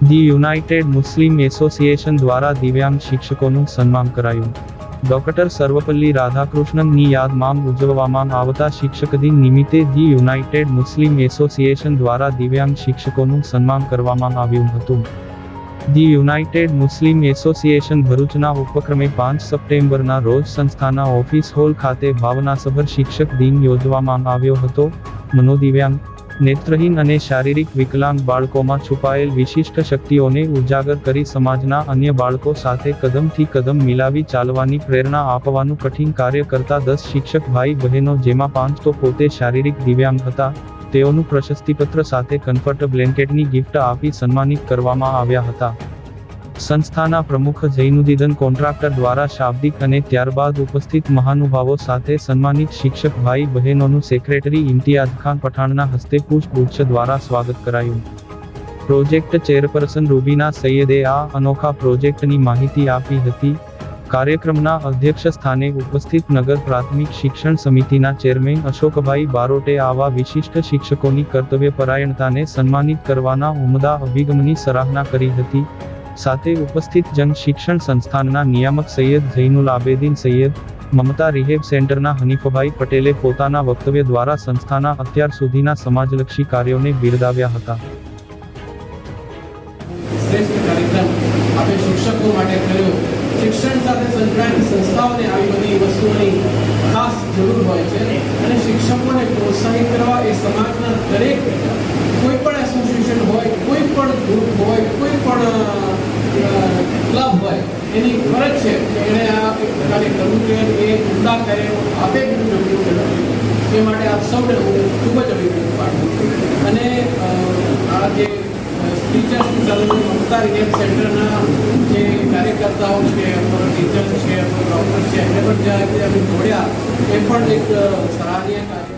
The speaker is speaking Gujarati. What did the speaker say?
ધી યુનાઇટેડ મુસ્લિમ એસોસિએશન દ્વારા દિવ્યાંગ શિક્ષકોનું સન્માન કરાયું. ડોક્ટર સર્વપલ્લી રાધાકૃષ્ણનની યાદમાં ઉજવવામાં આવતા શિક્ષક દિન નિમિત્તે ધી યુનાઇટેડ મુસ્લિમ એસોસિએશન દ્વારા દિવ્યાંગ શિક્ષકોનું સન્માન કરવામાં આવ્યું હતું. ધી યુનાઇટેડ મુસ્લિમ એસોસિએશન ભરૂચના ઉપક્રમે પાંચ સપ્ટેમ્બરના રોજ સંસ્થાના ઓફિસ હોલ ખાતે ભાવનાસભર શિક્ષક દિન યોજવામાં આવ્યો હતો. મનોદિવ્યાંગ નેત્રહીન અને શારીરિક વિકલાંગ બાળકોમાં છુપાયેલ વિશિષ્ટ શક્તિઓને ઉજાગર કરી સમાજના અન્ય બાળકો સાથે કદમથી કદમ મિલાવી ચાલવાની પ્રેરણા આપવાનું કઠિન કાર્ય કરતા દસ શિક્ષક ભાઈ બહેનો જેમાં પાંચ તો પોતે શારીરિક દિવ્યાંગ હતા, તેઓનું પ્રશસ્તિપત્ર સાથે કન્ફર્ટ બ્લેન્કેટની ગિફ્ટ આપી સન્માનિત કરવામાં આવ્યા હતા. સંસ્થાના પ્રમુખ જૈનુદ્દીન કોન્ટ્રાક્ટર દ્વારા શાબ્દિક અને ત્યારબાદ ઉપસ્થિત મહાનુભાવો સાથે સન્માનિત શિક્ષક ભાઈ બહેનોનું સેક્રેટરી ઇમ્તિયાઝ ખાન પઠાણના હસ્તે પુષ્પગુચ્છ દ્વારા સ્વાગત કરાયું. પ્રોજેક્ટ ચેરપર્સન રૂબીના સૈયદે આ અનોખા પ્રોજેક્ટની માહિતી આપી હતી. કાર્યક્રમના અધ્યક્ષ સ્થાને ઉપસ્થિત નગર પ્રાથમિક શિક્ષણ સમિતિના ચેરમેન અશોકભાઈ બારોટે આવા વિશિષ્ટ શિક્ષકોની કર્તવ્યપરાયણતાને સન્માનિત કરવાના ઉમદા અભિગમની સરાહના કરી હતી. સાથે ઉપસ્થિત જંગ શિક્ષણ સંસ્થાનના નિયામક સૈયદ ઝૈનુલ આબેદીન સૈયદ મમતા રિહેબ સેન્ટરના હનીફભાઈ પટેલે પોતાના વક્તવ્ય દ્વારા સંસ્થાના અત્યાર સુધીના સમાજલક્ષી કાર્યોને બિરદાવ્યા હતા. શિક્ષણ સાથે સંકળાયેલી સંસ્થાઓને આવી બધી વસ્તુઓની ખાસ જરૂર હોય છે અને શિક્ષકોને પ્રોત્સાહિત કરવા એ સમાજના દરેક કોઈ પણ એસોસિએશન હોય, કોઈ પણ ગ્રુપ હોય, કોઈ પણ ક્લબ હોય, એની ફરજ છે કે એણે આ એક પ્રકારે કરવું જોઈએ એ ઉમદા કરે આપે બીજું જરૂરી છે. એ માટે આપ સૌને હું ખૂબ જ અભિનંદન પાડું અને આ જે ટીચર્સની ચાલુ મમતા રિહેબ સેન્ટરના જે કાર્યકર્તાઓ છે, અમારા ટીચર્સ છે, અમારા ડૉક્ટર છે એને પણ જ્યાં અમે જોડ્યા, એ પણ એક સરાહનીય કાર્ય